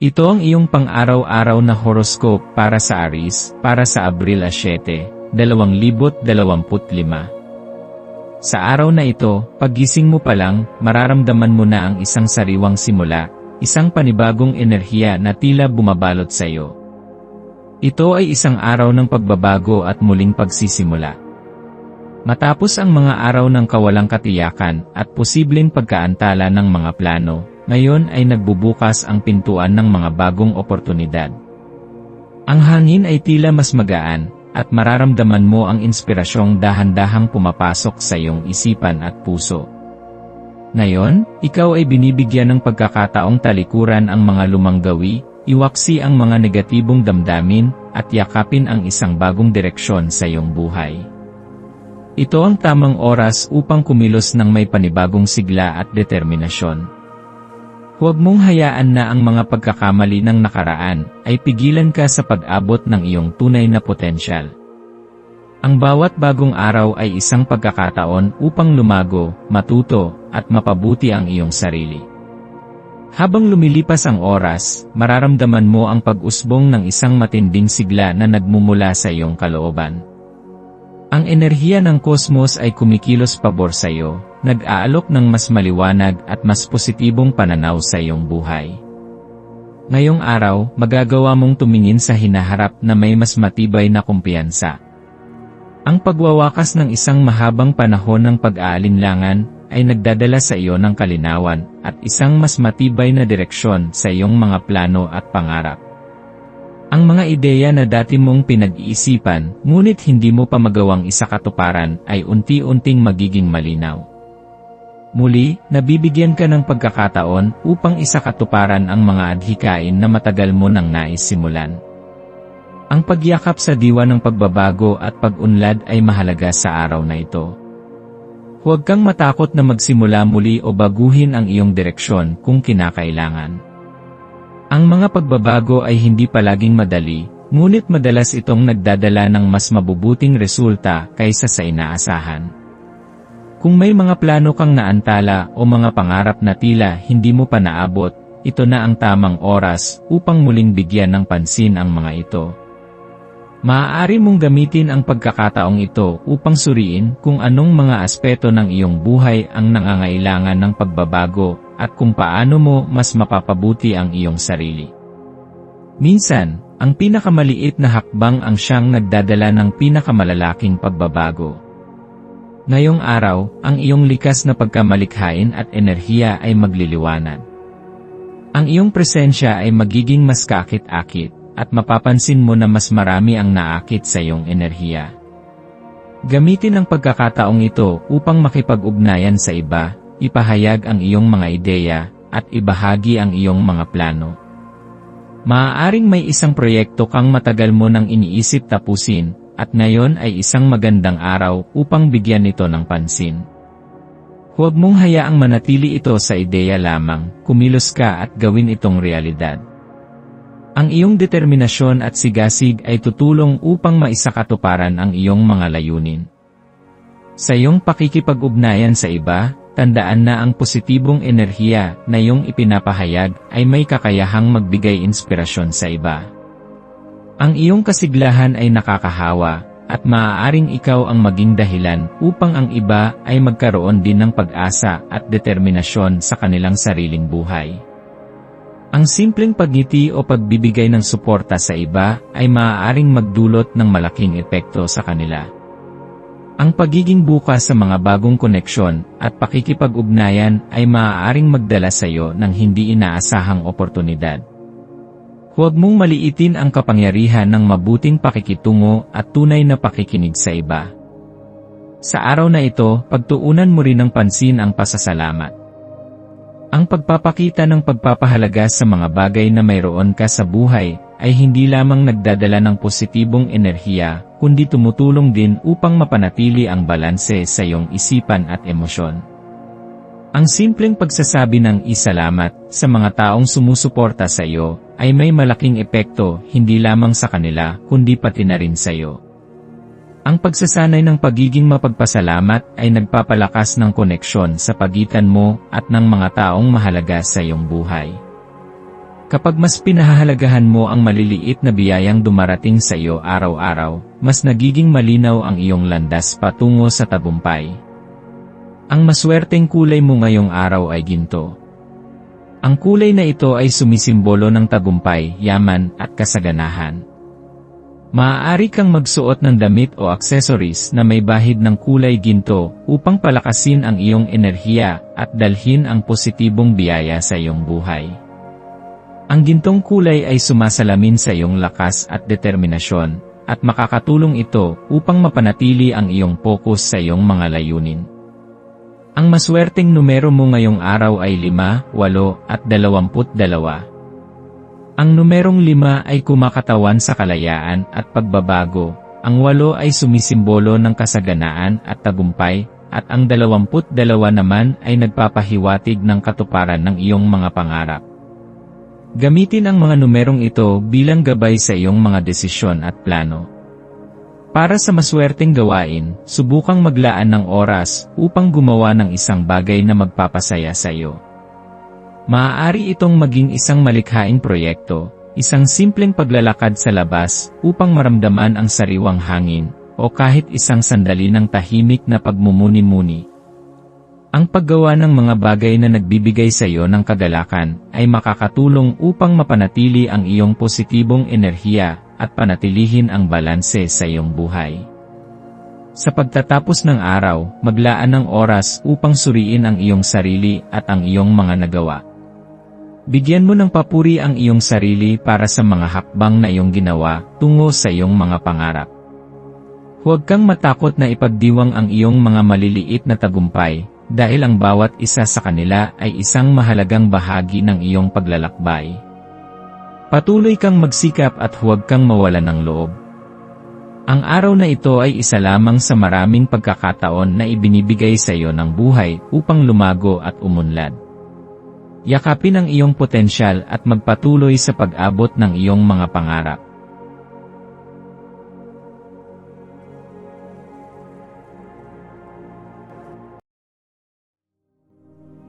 Ito ang iyong pang-araw-araw na horoscope para sa Aries, para sa Abril 7, 2025. Sa araw na ito, paggising mo pa lang, mararamdaman mo na ang isang sariwang simula, isang panibagong enerhiya na tila bumabalot sa iyo. Ito ay isang araw ng pagbabago at muling pagsisimula. Matapos ang mga araw ng kawalang katiyakan at posibleng pagkaantala ng mga plano, ngayon ay nagbubukas ang pintuan ng mga bagong oportunidad. Ang hangin ay tila mas magaan, at mararamdaman mo ang inspirasyong dahan-dahang pumapasok sa iyong isipan at puso. Ngayon, ikaw ay binibigyan ng pagkakataong talikuran ang mga lumang gawi, iwaksi ang mga negatibong damdamin, at yakapin ang isang bagong direksyon sa iyong buhay. Ito ang tamang oras upang kumilos ng may panibagong sigla at determinasyon. Huwag mong hayaan na ang mga pagkakamali ng nakaraan ay pigilan ka sa pag-abot ng iyong tunay na potensyal. Ang bawat bagong araw ay isang pagkakataon upang lumago, matuto, at mapabuti ang iyong sarili. Habang lumilipas ang oras, mararamdaman mo ang pag-usbong ng isang matinding sigla na nagmumula sa iyong kalooban. Ang enerhiya ng kosmos ay kumikilos pabor sa iyo, nag-aalok ng mas maliwanag at mas positibong pananaw sa iyong buhay. Ngayong araw, magagawa mong tumingin sa hinaharap na may mas matibay na kumpiyansa. Ang pagwawakas ng isang mahabang panahon ng pag-aalinlangan ay nagdadala sa iyo ng kalinawan at isang mas matibay na direksyon sa iyong mga plano at pangarap. Ang mga ideya na dati mong pinag-iisipan, ngunit hindi mo pa magawang isakatuparan ay unti-unting magiging malinaw. Muli, nabibigyan ka ng pagkakataon upang isakatuparan ang mga adhikain na matagal mo nang nais simulan. Ang pagyakap sa diwa ng pagbabago at pag-unlad ay mahalaga sa araw na ito. Huwag kang matakot na magsimula muli o baguhin ang iyong direksyon kung kinakailangan. Ang mga pagbabago ay hindi palaging madali, ngunit madalas itong nagdadala ng mas mabubuting resulta kaysa sa inaasahan. Kung may mga plano kang naantala o mga pangarap na tila hindi mo pa naabot, ito na ang tamang oras upang muling bigyan ng pansin ang mga ito. Maaari mong gamitin ang pagkakataong ito upang suriin kung anong mga aspeto ng iyong buhay ang nangangailangan ng pagbabago at kung paano mo mas mapapabuti ang iyong sarili. Minsan, ang pinakamaliit na hakbang ang siyang nagdadala ng pinakamalalaking pagbabago. Ngayong araw, ang iyong likas na pagkamalikhain at enerhiya ay magliliwanag. Ang iyong presensya ay magiging mas kakit-akit, at mapapansin mo na mas marami ang naakit sa iyong enerhiya. Gamitin ang pagkakataong ito upang makipag-ugnayan sa iba, ipahayag ang iyong mga ideya, at ibahagi ang iyong mga plano. Maaaring may isang proyekto kang matagal mo nang iniisip tapusin, at ngayon ay isang magandang araw upang bigyan ito ng pansin. Huwag mong hayaang manatili ito sa ideya lamang, kumilos ka at gawin itong realidad. Ang iyong determinasyon at sigasig ay tutulong upang maisakatuparan ang iyong mga layunin. Sa iyong pakikipag-ugnayan sa iba, tandaan na ang positibong enerhiya na iyong ipinapahayag ay may kakayahang magbigay inspirasyon sa iba. Ang iyong kasiglahan ay nakakahawa, at maaaring ikaw ang maging dahilan upang ang iba ay magkaroon din ng pag-asa at determinasyon sa kanilang sariling buhay. Ang simpleng pagngiti o pagbibigay ng suporta sa iba ay maaaring magdulot ng malaking epekto sa kanila. Ang pagiging bukas sa mga bagong koneksyon at pakikipag-ugnayan ay maaaring magdala sa iyo ng hindi inaasahang oportunidad. Huwag mong maliitin ang kapangyarihan ng mabuting pakikitungo at tunay na pakikinig sa iba. Sa araw na ito, pagtuunan mo rin ng pansin ang pasasalamat. Ang pagpapakita ng pagpapahalaga sa mga bagay na mayroon ka sa buhay ay hindi lamang nagdadala ng positibong enerhiya, kundi tumutulong din upang mapanatili ang balanse sa iyong isipan at emosyon. Ang simpleng pagsasabi ng isalamat sa mga taong sumusuporta sa iyo ay may malaking epekto hindi lamang sa kanila kundi pati na rin sa iyo. Ang pagsasanay ng pagiging mapagpasalamat ay nagpapalakas ng koneksyon sa pagitan mo at ng mga taong mahalaga sa iyong buhay. Kapag mas pinahahalagahan mo ang maliliit na biyayang dumarating sa iyo araw-araw, mas nagiging malinaw ang iyong landas patungo sa tagumpay. Ang maswerteng kulay mo ngayong araw ay ginto. Ang kulay na ito ay sumisimbolo ng tagumpay, yaman, at kasaganahan. Maaari kang magsuot ng damit o accessories na may bahid ng kulay ginto upang palakasin ang iyong enerhiya at dalhin ang positibong biyaya sa iyong buhay. Ang gintong kulay ay sumasalamin sa iyong lakas at determinasyon, at makakatulong ito upang mapanatili ang iyong focus sa iyong mga layunin. Ang maswerteng numero mo ngayong araw ay 5, 8 at 22. Ang numerong 5 ay kumakatawan sa kalayaan at pagbabago, ang 8 ay sumisimbolo ng kasaganaan at tagumpay, at ang 22 naman ay nagpapahiwatig ng katuparan ng iyong mga pangarap. Gamitin ang mga numerong ito bilang gabay sa iyong mga desisyon at plano. Para sa maswerteng gawain, subukang maglaan ng oras upang gumawa ng isang bagay na magpapasaya sa iyo. Maaari itong maging isang malikhaing proyekto, isang simpleng paglalakad sa labas upang maramdaman ang sariwang hangin, o kahit isang sandali ng tahimik na pagmumuni-muni. Ang paggawa ng mga bagay na nagbibigay sa iyo ng kagalakan ay makakatulong upang mapanatili ang iyong positibong enerhiya at panatilihin ang balanse sa iyong buhay. Sa pagtatapos ng araw, maglaan ng oras upang suriin ang iyong sarili at ang iyong mga nagawa. Bigyan mo ng papuri ang iyong sarili para sa mga hakbang na iyong ginawa tungo sa iyong mga pangarap. Huwag kang matakot na ipagdiwang ang iyong mga maliliit na tagumpay, dahil ang bawat isa sa kanila ay isang mahalagang bahagi ng iyong paglalakbay. Patuloy kang magsikap at huwag kang mawalan ng loob. Ang araw na ito ay isa lamang sa maraming pagkakataon na ibinibigay sa iyo ng buhay upang lumago at umunlad. Yakapin ang iyong potensyal at magpatuloy sa pag-abot ng iyong mga pangarap.